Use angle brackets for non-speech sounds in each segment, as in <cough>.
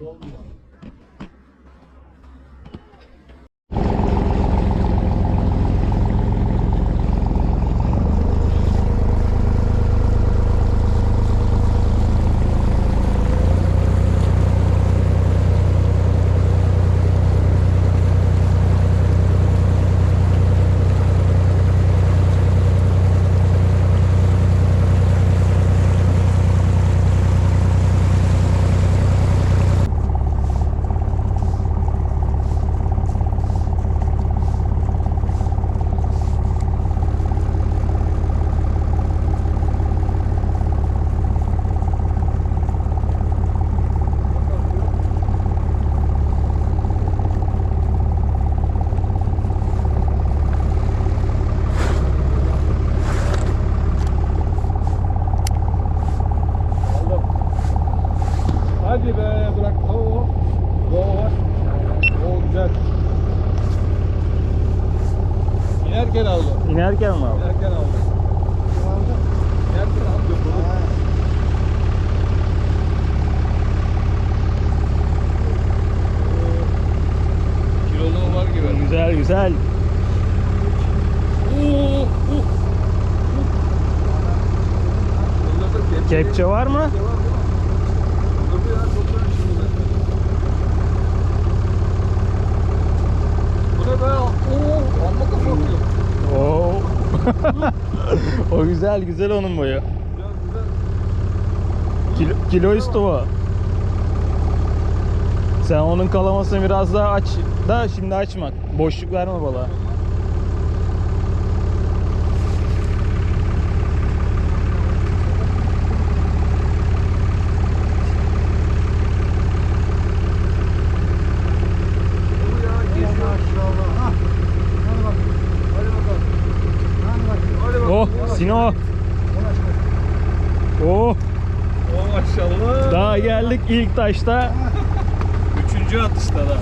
Dolmuyor. Aldım. Hadi be bırak. Oo. Oo var. Güzel. İnerken aldım. İnerken mi abi? İnerken aldım. İnerken aldım. Kiloluğu var gibi. Güzel güzel. Oo, uh. Kepçe var mı? Dur ya, çok güzel şimdi. Bu ne be? Oo, amma kafa atıyor. Oo. o güzel güzel onun boyu. Güzel güzel. Kilo, kilo o. Sen onun kalamasını biraz daha aç da şimdi açma. Boşluk verme balığa. Bu ya geziyor. Maşallah. Hadi bakayım. Hadi bakalım. Hadi bakayım. Hadi bakalım. Oh Sino. Oh Oh maşallah. daha geldik ilk taşta. Üçüncü atışta da.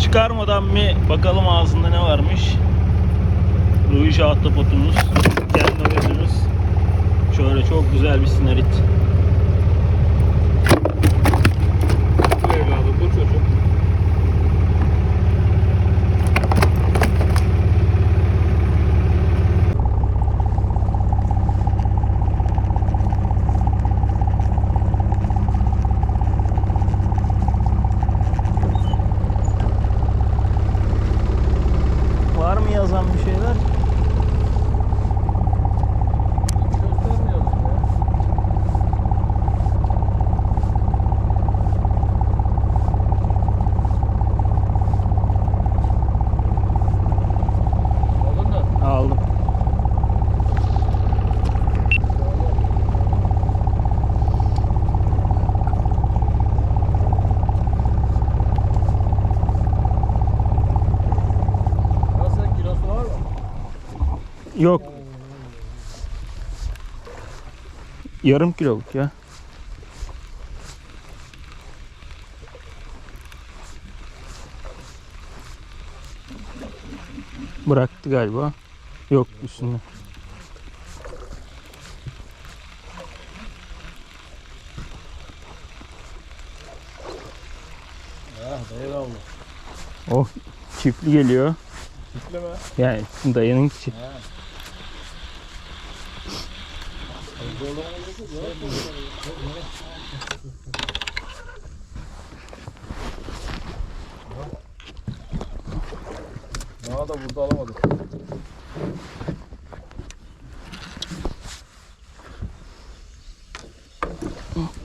Çıkarmadan bir bakalım ağzında ne varmış. Ruiş ahtapotumuz. Kendi özümüz. Şöyle çok güzel bir sinarit. Bu evladım bu çocuk. Var mı yazan bir şeyler? Göstermiyoruz ya. Aldın mı? Aldım. Nasıl kilosu var mı? Yok. Yarım kiloluk ya. Bıraktı galiba. Yok üstünde. Ah. Oh çiftli geliyor. Tipleme. Yani dayının çift. Daha da burada alamadık.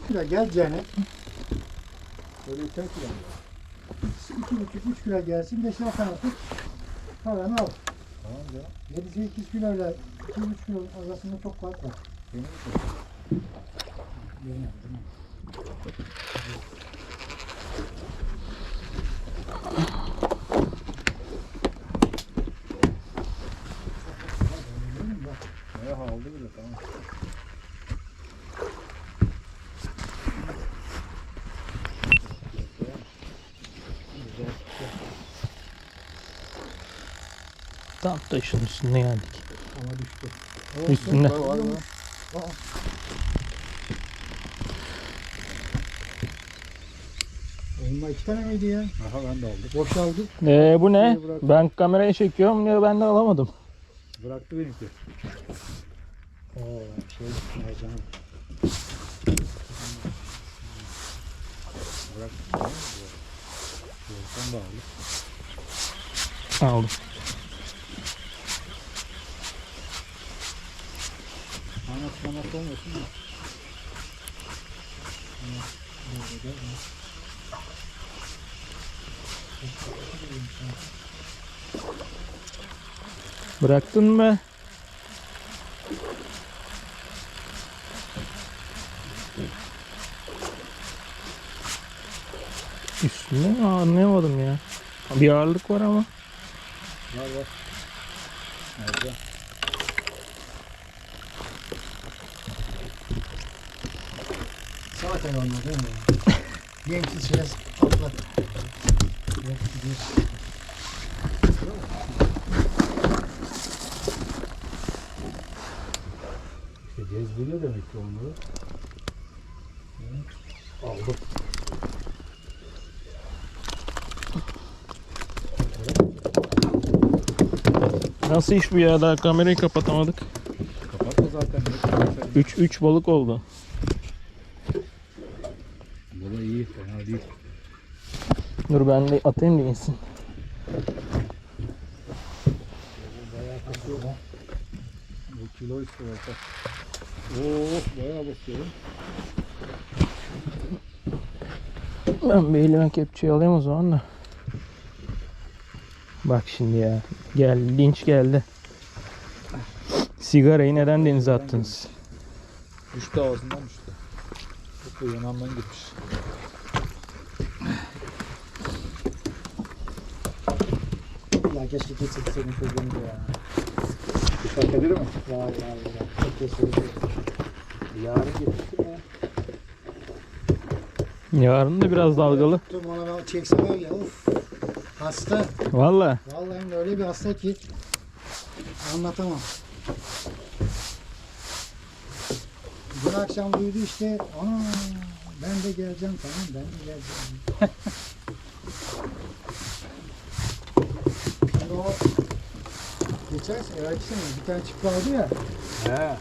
Kilo geleceğine Böyle iten kilo. iki buçuk üç kilo gelsin beş altı tut. Kalanı al. Tamam canım. Yedi sekiz kilo ile iki üç kilo arasında çok fark var. Tam taşın üstünde geldik. Ama düştü. Üstünde. Var. Elma iki tane miydi ya? Aha ben de aldım. Boşaldı. Ee, bu ne? Ben kameraya çekiyorum ya ben de alamadım. Bıraktı benimki. Oo şey mercan. Bıraktı. Sen de aldım. Aldım. Anlat anlat olmasın mı? Bıraktın mı? Üstünde mi? Anlayamadım ya. Bir ağırlık var ama. Var var. Nerede? Zaten onlar değil mi? Yemsiz biraz atlat. İşte cezbeliyor demek ki onları. Aldım. Nasıl iş bu ya? Daha kamerayı kapatamadık. Kapatma zaten. 3 3 balık oldu. Bu da iyi. Fena değil. Dur ben de atayım da insin. Bu kilo orta. Oo bayağı basıyor. Ben bir elime kepçeyi alayım o zaman da. Bak şimdi ya. Gel linç geldi. Sigarayı neden denize attınız? Düştü ağzından düştü. Da yanağımdan gitmiş. Ya keşke getirseydin çocuğunu ya. Dikkat edir mi? Ya ya ya. Çok keşke. Yarın getirsin ya. Yarın da biraz dalgalı. Tuttum ona ben çekse var ya uf. Hasta. Valla. Vallahi öyle bir hasta ki anlatamam. Akşam duydu işte ana ben de geleceğim tamam ben de geleceğim. Şimdi o geçen sene, evvelki sene bir tane çift vardı ya He.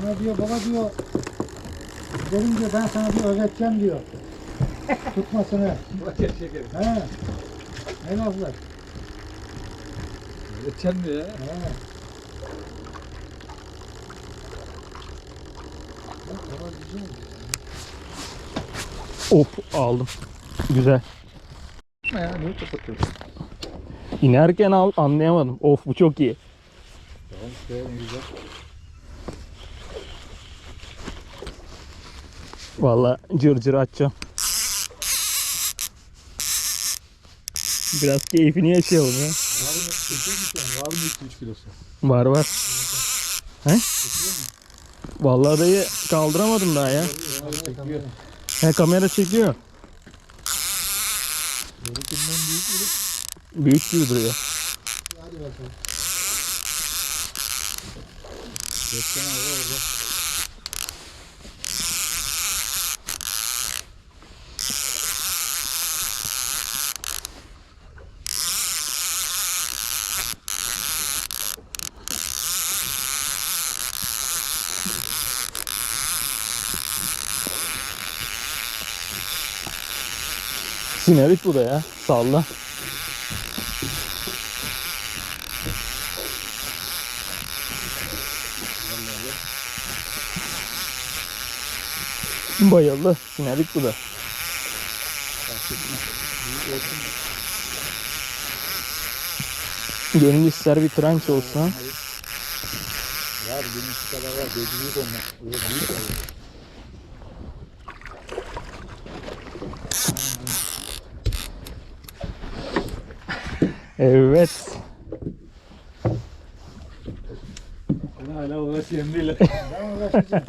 ona diyor baba diyor gidelim diyor ben sana diyor öğreteceğim diyor. Tutmasını. Bak ya şekerim. He. Ne laflar? Öğreteceksin mi ya? He. Of aldım. Güzel. Ya? Niye kapatıyorsun? İnerken al anlayamadım. Of bu çok iyi. Tamam işte ne güzel. Valla cır cır açacağım. Biraz keyfini yaşayalım ya. Var mı 2-3 kilosu? Var var. He? Vallahi dayı kaldıramadım daha ya. He kamera çekiyor. Büyük gibi duruyor. Hadi bakalım. Hava orada. Sinerit bu da ya. Salla. Bayıldı. Sinerit bu da. Gönül ister bir tranç olsun ha. Var şu kadar var. Gözü büyük onlar. Büyük oluyor. Evet. Hala uğraşıyorum değil. Ben <laughs> uğraşacağım.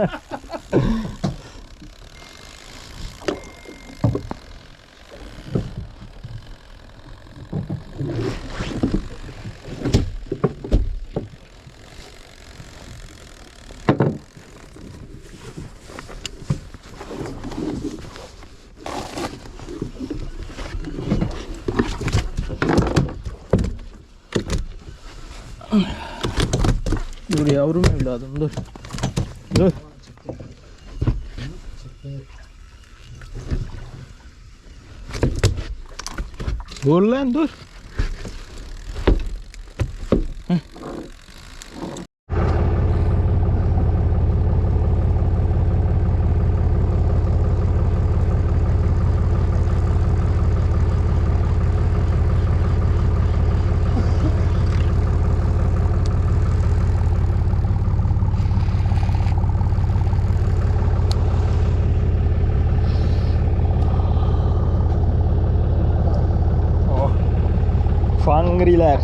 Dur yavrum evladım dur. Dur. Dur lan dur. കരിയിലായിരുന്നു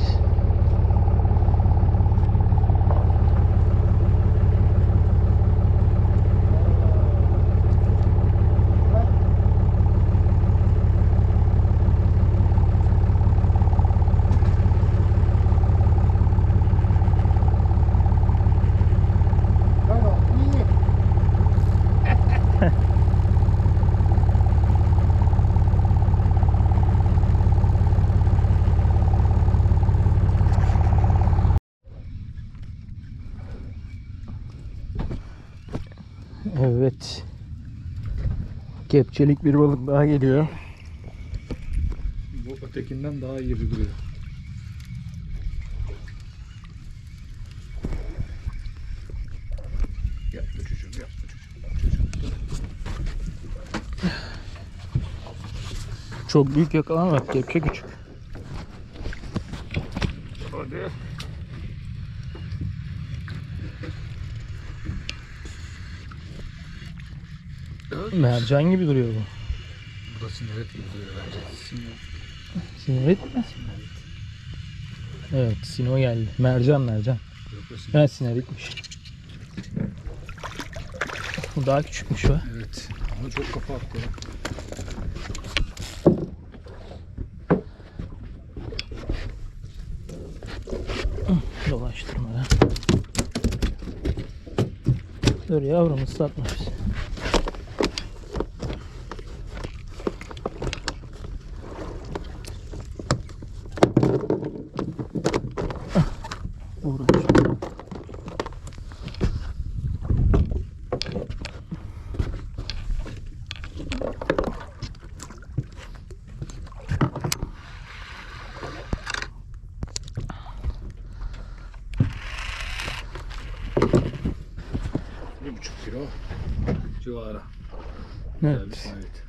Kepçelik bir balık daha geliyor. Bu ötekinden daha iyi duruyor. Yapma çocuğum yapma çocuğum. Çok büyük yakalamadık. Kepçe küçük. Hadi. Mercan gibi duruyor bu. Bu da sineret gibi duruyor bence. Sinerit mi? Evet, sino geldi. Mercan mercan. Yok o sineritmiş. Bu daha küçükmüş o. Evet. Ama çok kafa attı. ya. Dolaştırmadan. Dur yavrum ıslatma bizi. Ah, Uğraş. Bir buçuk kilo civarı. Güzel bir Evet.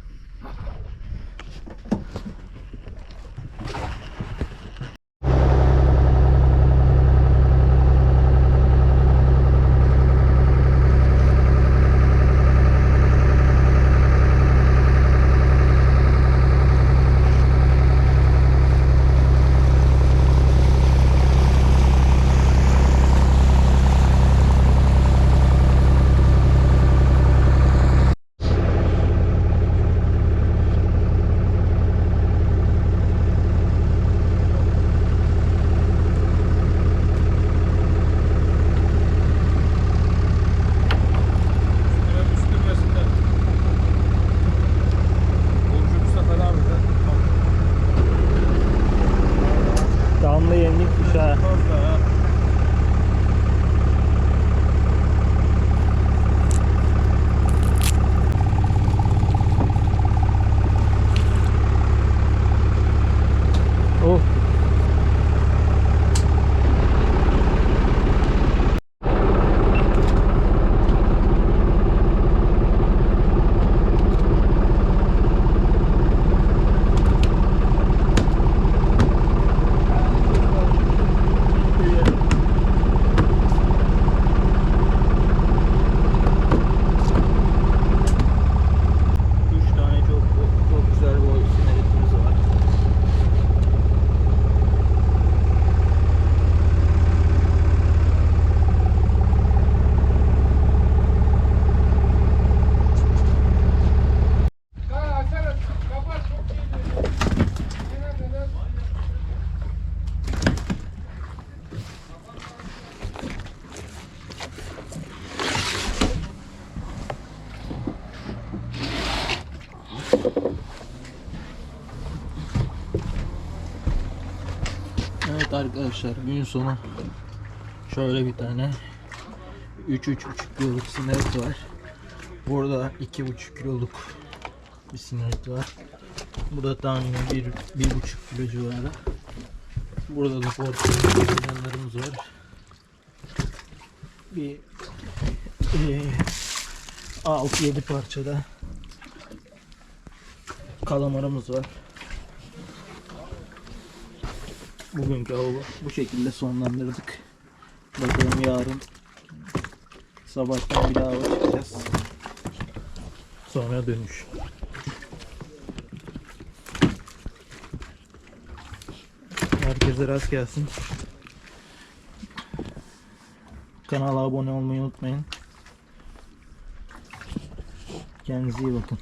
Evet arkadaşlar gün sonu Şöyle bir tane 3-3,5 kiloluk sinerit var. Burada 2,5 kiloluk bir sinerit var. Bu da tahminen 1-1,5 kilo civarı. Burada da porsiyonlarımız var. Bir eee, 6-7 parçada kalamarımız var. Bugünkü avı bu şekilde sonlandırdık. Bakalım yarın sabahtan bir daha ava çıkacağız. Sonra dönüş. Herkese rast gelsin. Kanala abone olmayı unutmayın. Kendinize iyi bakın.